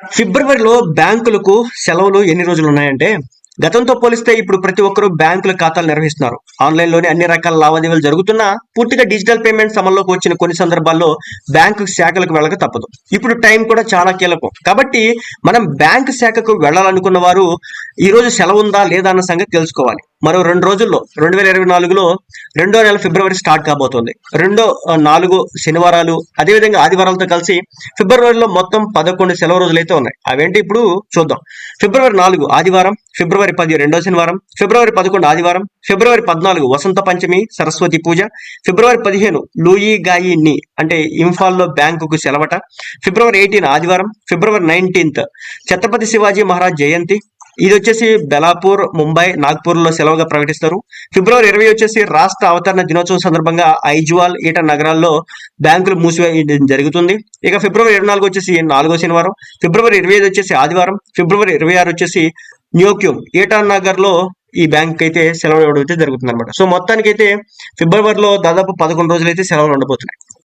ఫిబ్రవరిలో బ్యాంకులకు సెలవులు ఎన్ని రోజులు ఉన్నాయంటే గతంతో పోలిస్తే ఇప్పుడు ప్రతి ఒక్కరూ బ్యాంకుల ఖాతాలు నిర్వహిస్తున్నారు. ఆన్లైన్లోనే అన్ని రకాల లావాదేవీలు జరుగుతున్నా పూర్తిగా డిజిటల్ పేమెంట్స్ అమల్లోకి వచ్చిన కొన్ని సందర్భాల్లో బ్యాంకు శాఖలకు వెళ్ళక తప్పదు. ఇప్పుడు టైం కూడా చాలా కీలకం. కాబట్టి మనం బ్యాంకు శాఖకు వెళ్ళాలనుకున్న వారు ఈ రోజు సెలవు ఉందా లేదా అన్న సంగతి తెలుసుకోవాలి. మరో రెండు రోజుల్లో రెండు వేల ఇరవై నాలుగులో రెండో నెల ఫిబ్రవరి స్టార్ట్ కాబోతోంది. రెండో నాలుగు శనివారాలు అదేవిధంగా ఆదివారాలతో కలిసి ఫిబ్రవరిలో మొత్తం పదకొండు సెలవు రోజులు అయితే ఉన్నాయి. అవేంటి ఇప్పుడు? చూద్దాం. ఫిబ్రవరి నాలుగు ఆదివారం ఫిబ్రవరి పది రెండో శనివారం ఫిబ్రవరి పదకొండు ఆదివారం ఫిబ్రవరి పద్నాలుగు వసంత పంచమి సరస్వతి పూజ ఫిబ్రవరి పదిహేను లూయి గాయి ని అంటే ఇంఫాల్లో బ్యాంకుకు సెలవట ఫిబ్రవరి ఎయిటీన్ ఆదివారం ఫిబ్రవరి నైన్టీన్త్ ఛత్రపతి శివాజీ మహారాజ్ జయంతి ఇది వచ్చేసి బెలాపూర్ ముంబై నాగ్పూర్లో సెలవుగా ప్రకటిస్తారు. ఫిబ్రవరి ఇరవై వచ్చేసి రాష్ట్ర అవతరణ దినోత్సవం సందర్భంగా ఐజ్వాల్ ఈట నగరాల్లో బ్యాంకులు మూసివేయడం జరుగుతుంది. ఇక ఫిబ్రవరి ఇరవై నాలుగు వచ్చేసి నాలుగో శనివారం ఫిబ్రవరి ఇరవై ఐదు వచ్చేసి ఆదివారం ఫిబ్రవరి ఇరవై ఆరు వచ్చేసి న్యూక్యూమ్ ఈటా నగర్లో ఈ బ్యాంక్ అయితే సెలవు ఇవ్వడం అయితే జరుగుతుంది అనమాట సో మొత్తానికి అయితే ఫిబ్రవరిలో దాదాపు పదకొండు రోజులు అయితే సెలవులు ఉండబోతున్నాయి.